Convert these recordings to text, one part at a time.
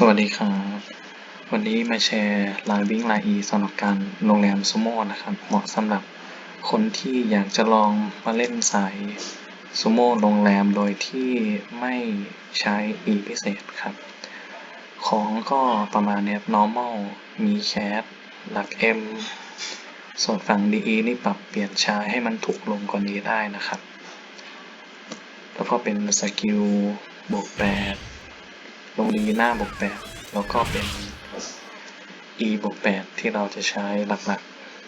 สวัสดีครับ วันนี้มาแชร์ลายวิ่งลาย E สำหรับการโรงแรมซูโม่นะครับ เหมาะสำหรับคนที่อยากจะลองมาเล่นสายซูโม่โรงแรมโดยที่ไม่ใช้ E พิเศษครับ ของก็ประมาณนี้ normal มีแคสหลัก M ส่วนฝั่ง DE นี่ปรับเปลี่ยนใช้ให้มันถูกลงกว่านี้ได้นะครับ แล้วก็เป็นสกิลบวกแปด ลงดีหน้าบวกแปดแล้วก็เป็น e บวกแปดที่เราจะใช้หลัก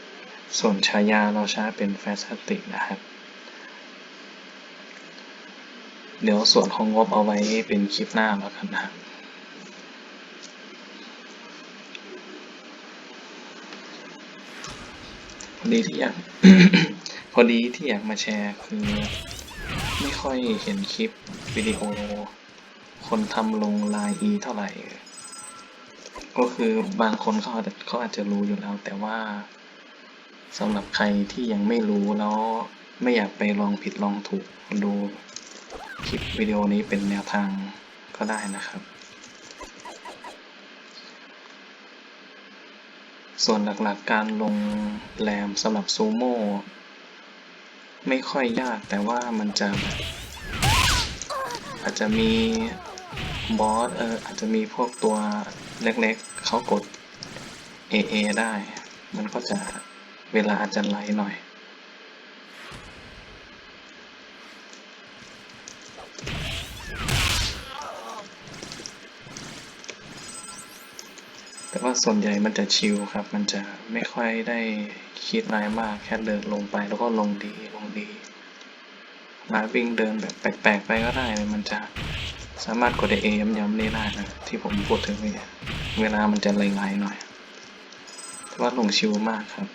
ๆ ส่วนฉายาเราใช้เป็นแฟสติกนะครับ เดี๋ยวส่วนของงบเอาไว้เป็นคลิปหน้าแล้วกันนะครับพอดีที่อยากพอดีที่อยากมาแชร์คือ ไม่ค่อยเห็นคลิปวิดีโอ คนทำลงไลน์ E เท่าไหร่ ก็คือบางคนเขาอาจจะเขาอาจจะรู้อยู่แล้ว แต่ว่าสำหรับใครที่ยังไม่รู้แล้วไม่อยากไปลองผิดลองถูกดูคลิปวิดีโอนี้เป็นแนวทางก็ได้นะครับ ส่วนหลักๆการลงแรมสำหรับซูโม่ไม่ค่อยยากแต่ว่ามันจะอาจจะมี บอสเอออาจจะมีพวกตัวเล็กๆเขากด AA ได้ มันก็จะเวลาอาจจะไหลหน่อยแต่ว่าส่วนใหญ่มันจะชิลครับ มันจะไม่ค่อยได้คิดอะไรมาก แค่เดินลงไปแล้วก็ลงดีลงดีมาวิ่งเดินแบบแปลกๆไปก็ได้เลยมันจะ สามารถกดเอย้ำๆได้นะที่ผมพูดถึงเนี่เวลามันจะไหลๆหน่อย แต่ว่าลงชิลมากครับ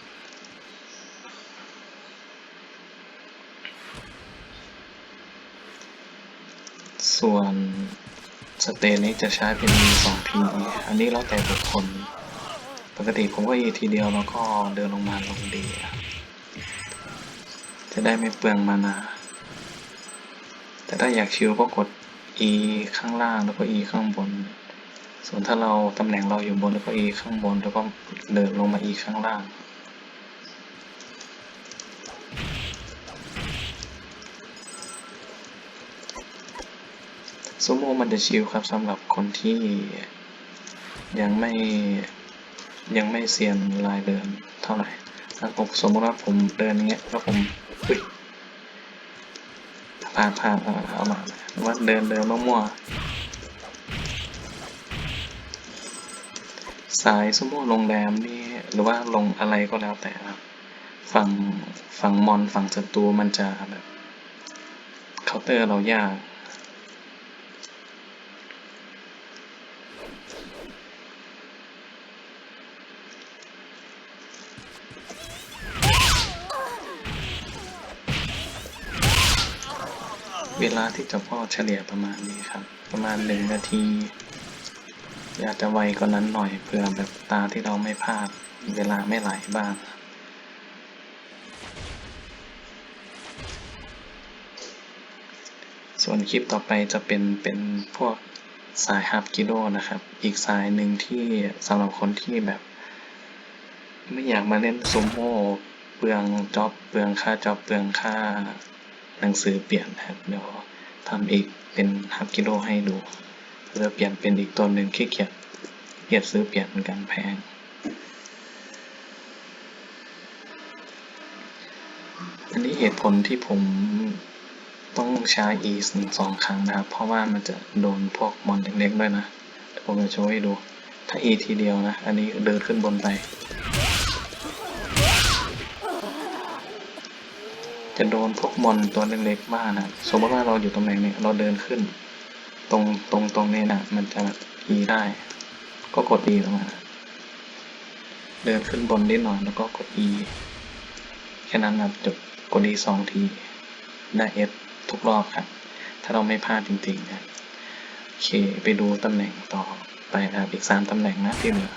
ส่วนสเตนนี้จะใช้เป็น 2P อันนี้แล้วแต่บุคคล ปกติผมก็ E ทีเดียวแล้วก็เดินลงมาลงดีจะได้ไม่เปลืองมานา แต่ถ้าอยากชิลก็กด E ข้างล่างแล้วก็ E ข้างบน ส่วนถ้าเราตำแหน่งเราอยู่บนแล้วก็ E ข้างบน แล้วก็เดินลงมา E ข้างล่าง ซูโม่มันจะชิลครับสำหรับคนที่ยังไม่ยังไม่เซียนลายเดินเท่าไหร่ถ้าผมสมมติว่าผมเดินอย่างเงี้ยแล้วผมอุ้ย พาพาเอาเอามาว่าเดินเดินมั่วๆสายซูโม่โรงแรมนี่หรือว่าลงอะไรก็แล้วแต่ครับฝั่งฝั่งมอนฝั่งศัตรูมันจะแบบเคาน์เตอร์เรายาก เวลาที่จะพอเฉลี่ยประมาณนี้ครับ ประมาณหนึ่งนาที อยากจะไวกว่านั้นหน่อยเพื่อแบบตาที่เราไม่พลาด เวลาไม่ไหลบ้างส่วนคลิปต่อไปจะเป็นเป็นพวกสายฮับกิโลนะครับ อีกสายหนึ่งที่สำหรับคนที่แบบ ไม่อยากมาเล่นซูโม่เปลืองจ็อบเปลืองค่าจ็อบเปลืองค่า หนังสือเปลี่ยนนะครับเดี๋ยวทำอีกเป็นฮับกิโลให้ดูเพื่อเปลี่ยนเป็นอีกตัวหนึ่งขี้เกียจเกียจซื้อเปลี่ยนเหมือนกันแพงอันนี้เหตุผลที่ผมต้องใช้ e หนึ่งสองครั้งนะครับ เพราะว่ามันจะโดนพวกมอนเล็กๆด้วยนะผมจะโชว์ให้ดู ถ้า e ทีเดียวนะ อันนี้เดินขึ้นบนไป จะโดนพวกมอนตัวเล็กๆบ้างนะ สมมติว่าเราอยู่ตำแหน่งนี้เราเดินขึ้น ตรงตรงตรงนี้นะมันจะ e ได้ ก็กด e ลงมาเดินขึ้นบนนิดหน่อยแล้วก็กด e แค่นั้นนะจบกด e สองที ได้ s ทุกรอบครับ ถ้าเราไม่พลาดจริงๆนะโอเค ไปดูตำแหน่งต่อไปนะครับ อีกสามตำแหน่งนะที่เหลือ